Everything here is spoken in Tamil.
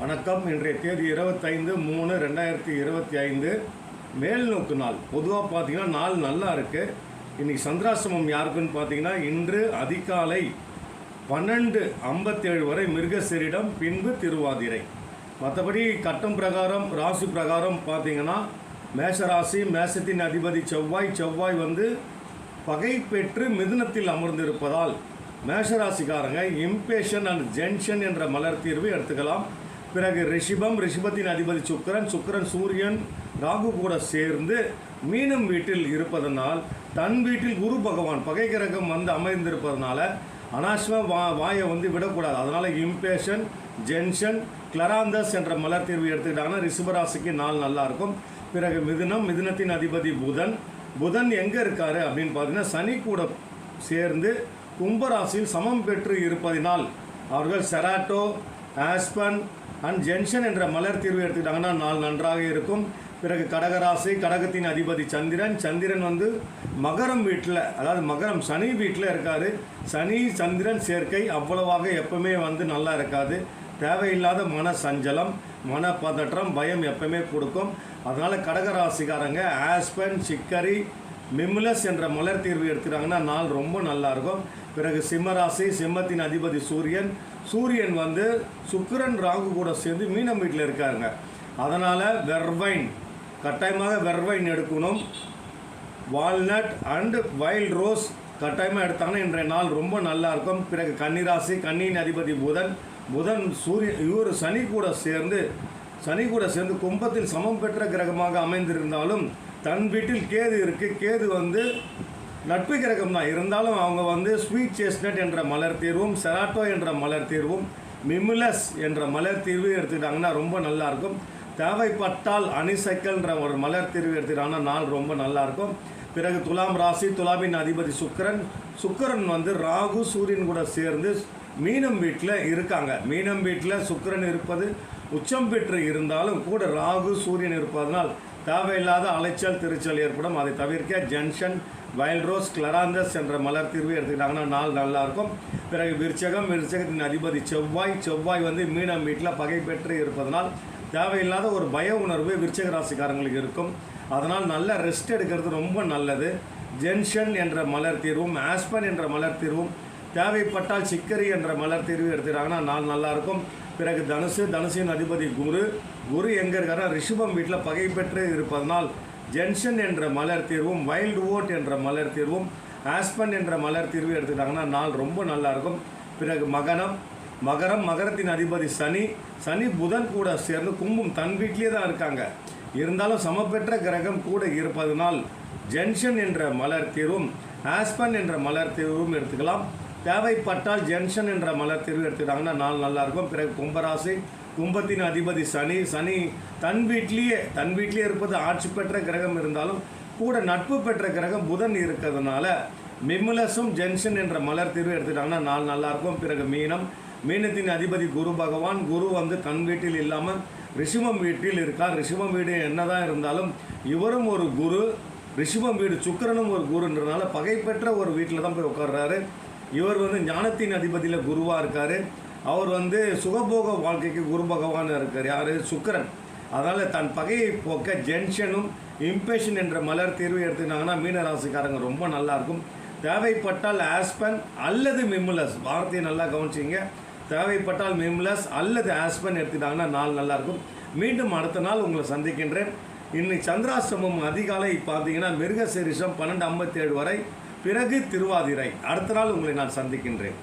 வணக்கம். இன்றைய தேதி இருபத்தைந்து மூணு ரெண்டாயிரத்தி இருபத்தி ஐந்து மேல் நோக்கு நாள். பொதுவாக பார்த்தீங்கன்னா நாள் நல்லா இருக்குது இன்றைக்கி சந்திராசிரமம் யாருக்குன்னு பார்த்தீங்கன்னா இன்று அதிகாலை பன்னெண்டு ஐம்பத்தேழு வரை மிருகசரிடம் பின்பு திருவாதிரை. மற்றபடி கட்டம் பிரகாரம் ராசி பிரகாரம் பார்த்தீங்கன்னா மேஷராசி மேஷத்தின் அதிபதி செவ்வாய் செவ்வாய் வந்து பகை பெற்று மிதுனத்தில் அமர்ந்திருப்பதால் மேஷராசிக்காரங்க இம்பேஷன் அண்ட் ஜென்ஷன் என்ற மலர் தீர்வு எடுத்துக்கலாம். பிறகு ரிஷிபம் ரிஷிபத்தின் அதிபதி சுக்கரன் சுக்கிரன் சூரியன் ராகு கூட சேர்ந்து மீனம் வீட்டில் இருப்பதனால் தன் வீட்டில் குரு பகவான் பகை கிரகம் வந்து அமைந்திருப்பதனால அனாஷ்ம வா வாயை வந்து விடக்கூடாது. அதனால் இம்பேஷன் ஜென்ஷன் கிளராந்தஸ் என்ற மலர் தீர்வு எடுத்துக்கிட்டாங்கன்னா ரிஷபராசிக்கு நாள் நல்லா இருக்கும். பிறகு மிதுனம் மிதுனத்தின் அதிபதி புதன். புதன் எங்கே இருக்காரு அப்படின்னு பார்த்தீங்கன்னா சனி கூட சேர்ந்து கும்பராசியில் சமம் பெற்று இருப்பதினால் அவர்கள் செராட்டோ ஆஸ்பன் அண்ட் ஜென்ஷன் என்ற மலர் தீர்வு எடுத்துக்கிட்டாங்கன்னா நாள் நன்றாக இருக்கும். பிறகு கடகராசி கடகத்தின் அதிபதி சந்திரன். சந்திரன் வந்து மகரம் வீட்டில் அதாவது மகரம் சனி வீட்டில் இருக்காரு. சனி சந்திரன் சேர்க்கை அவ்வளவாக எப்பவுமே வந்து நல்லா இருக்காது. தேவையில்லாத மன சஞ்சலம் மன பதற்றம் பயம் எப்பவுமே கொடுக்கும். அதனால் கடகராசிக்காரங்க ஆஸ்பன் சிக்கரி மிம்லஸ் என்ற மலர் தீர்வு எடுத்துட்டாங்கன்னா நாள் ரொம்ப நல்லா இருக்கும். பிறகு சிம்மராசி சிம்மத்தின் அதிபதி சூரியன். சூரியன் வந்து சுக்கிரன் ராகு கூட சேர்ந்து மீனம் வீட்டில் இருக்காருங்க. அதனால் வெர்வைன் கட்டாயமாக வெர்வைன் எடுக்கணும். வால்நட் அண்டு வைல்ட் ரோஸ் கட்டாயமாக எடுத்தாங்கன்னா இன்றைய நாள் ரொம்ப நல்லா இருக்கும். பிறகு கன்னிராசி கன்னியின் அதிபதி புதன். புதன் சூரிய இவர் சனி கூட சேர்ந்து சனி கூட சேர்ந்து கும்பத்தில் சமம் பெற்ற கிரகமாக அமைந்திருந்தாலும் தன் வீட்டில் கேது இருக்குது கேது வந்து நட்பு கிரகம் தான் இருந்தாலும் அவங்க வந்து ஸ்வீட் சேஸ்னட் என்ற மலர் தீர்வும் செராட்டோ என்ற மலர் தீர்வும் மிமுலஸ் என்ற மலர் தீர்வு எடுத்துக்கிட்டாங்கன்னா ரொம்ப நல்லாயிருக்கும். தேவைப்பட்டால் அனிசைக்கல்ன்ற ஒரு மலர் தீர்வு எடுத்துக்கிட்டாங்கன்னா நாள் ரொம்ப நல்லாயிருக்கும். பிறகு துலாம் ராசி துலாமின் அதிபதி சுக்கிரன். சுக்கரன் வந்து ராகு சூரியன் கூட சேர்ந்து மீனம் வீட்டில் இருக்காங்க. மீனம் வீட்டில் சுக்கிரன் இருப்பது உச்சம் பெற்று இருந்தாலும் கூட ராகு சூரியன் இருப்பதனால் தேவையில்லாத அலைச்சல் திருச்சல் ஏற்படும். அதை தவிர்க்க ஜென்ஷன் வைல்ட் ரோஸ் கிளராந்தஸ் என்ற மலர் தீர்வு எடுத்துக்கிட்டாங்கன்னா நாள் நல்லாயிருக்கும் பிறகு விருச்சகம் விருச்சகத்தின் அதிபதி செவ்வாய். செவ்வாய் வந்து மீனம் வீட்டில் பகை பெற்று இருப்பதனால் தேவையில்லாத ஒரு பய உணர்வு விருச்சக ராசிக்காரங்களுக்கு இருக்கும். அதனால் நல்ல ரெஸ்ட் எடுக்கிறது ரொம்ப நல்லது. ஜென்ஷன் என்ற மலர் தீர்வும் ஆஸ்பன் என்ற மலர் தீர்வும் தேவைப்பட்டால் சிக்கரி என்ற மலர் தீர்வு எடுத்துட்டாங்கன்னா நாள் நல்லாயிருக்கும் பிறகு தனுசு தனுசின் அதிபதி குரு. குரு எங்கே இருக்காருன்னா ரிஷபம் வீட்டில் பகை பெற்று இருப்பதனால் ஜென்ஷன் என்ற மலர் தீர்வும் வைல்டு ஓட் என்ற மலர் தீர்வும் ஆஸ்பன் என்ற மலர் தீர்வு எடுத்துக்கிட்டாங்கன்னா நாள் ரொம்ப நல்லா இருக்கும். பிறகு மகனம் மகரம் மகரத்தின் அதிபதி சனி சனி புதன் கூட சேர்ந்து கும்பம் தன் வீட்டிலே தான் இருக்காங்க. இருந்தாலும் சமப்பெற்ற கிரகம் கூட இருப்பதனால் ஜென்ஷன் என்ற மலர் தீர்வும் ஆஸ்பன் என்ற மலர் தீர்வும் எடுத்துக்கலாம். தேவைப்பட்டால் ஜென்ஷன் என்ற மலர் தீர்வு எடுத்துக்கிட்டாங்கன்னா நாள் நல்லா இருக்கும். பிறகு கும்பராசி கும்பத்தின் அதிபதி சனி சனி தன் வீட்லேயே தன் வீட்லேயே இருப்பது ஆட்சி பெற்ற கிரகம் இருந்தாலும் கூட நட்பு பெற்ற கிரகம் புதன் இருக்கிறதுனால மிம்முலஸும் ஜென்ஷன் என்ற மலர் தீர்வு எடுத்துட்டாங்கன்னா நாள் நல்லா இருக்கும். பிறகு மீனம் மீனத்தின் அதிபதி குரு பகவான் குரு வந்து தன் வீட்டில் இல்லாமல் ரிஷிமம் வீட்டில் இருக்கார். ரிஷிமம் வீடு என்னதான் இருந்தாலும் இவரும் ஒரு குரு ரிஷிமம் வீடு சுக்கரனும் ஒரு குருன்றனால பகை பெற்ற ஒரு வீட்டில் தான் போய் உட்கார்றாரு. இவர் வந்து ஞானத்தின் அதிபதியில் குருவாக இருக்கார். அவர் வந்து சுகபோக வாழ்க்கைக்கு குரு பகவான் இருக்கார். யார்? சுக்கரன். அதனால் தன் பகையை போக்க ஜென்ஷனும் இம்பேஷன் என்ற மலர் தீர்வு எடுத்துக்கிட்டாங்கன்னா மீனராசிக்காரங்க ரொம்ப நல்லாயிருக்கும் தேவைப்பட்டால் ஆஸ்பன் அல்லது மிம்முலஸ். வார்த்தையை நல்லா கவனிச்சிங்க. தேவைப்பட்டால் மிம்லஸ் அல்லது ஆஸ்பன் எடுத்துட்டாங்கன்னா நாள் நல்லாயிருக்கும். மீண்டும் அடுத்த நாள் உங்களை சந்திக்கின்றேன். இன்னைக்கு சந்திராசிரமம் அதிகாலை பார்த்தீங்கன்னா மிருகசீரிஷம் பன்னெண்டு ஐம்பத்தேழு வரை. பிறகு திருவாதிரை. அடுத்த நாள் உங்களை நான் சந்திக்கின்றேன்.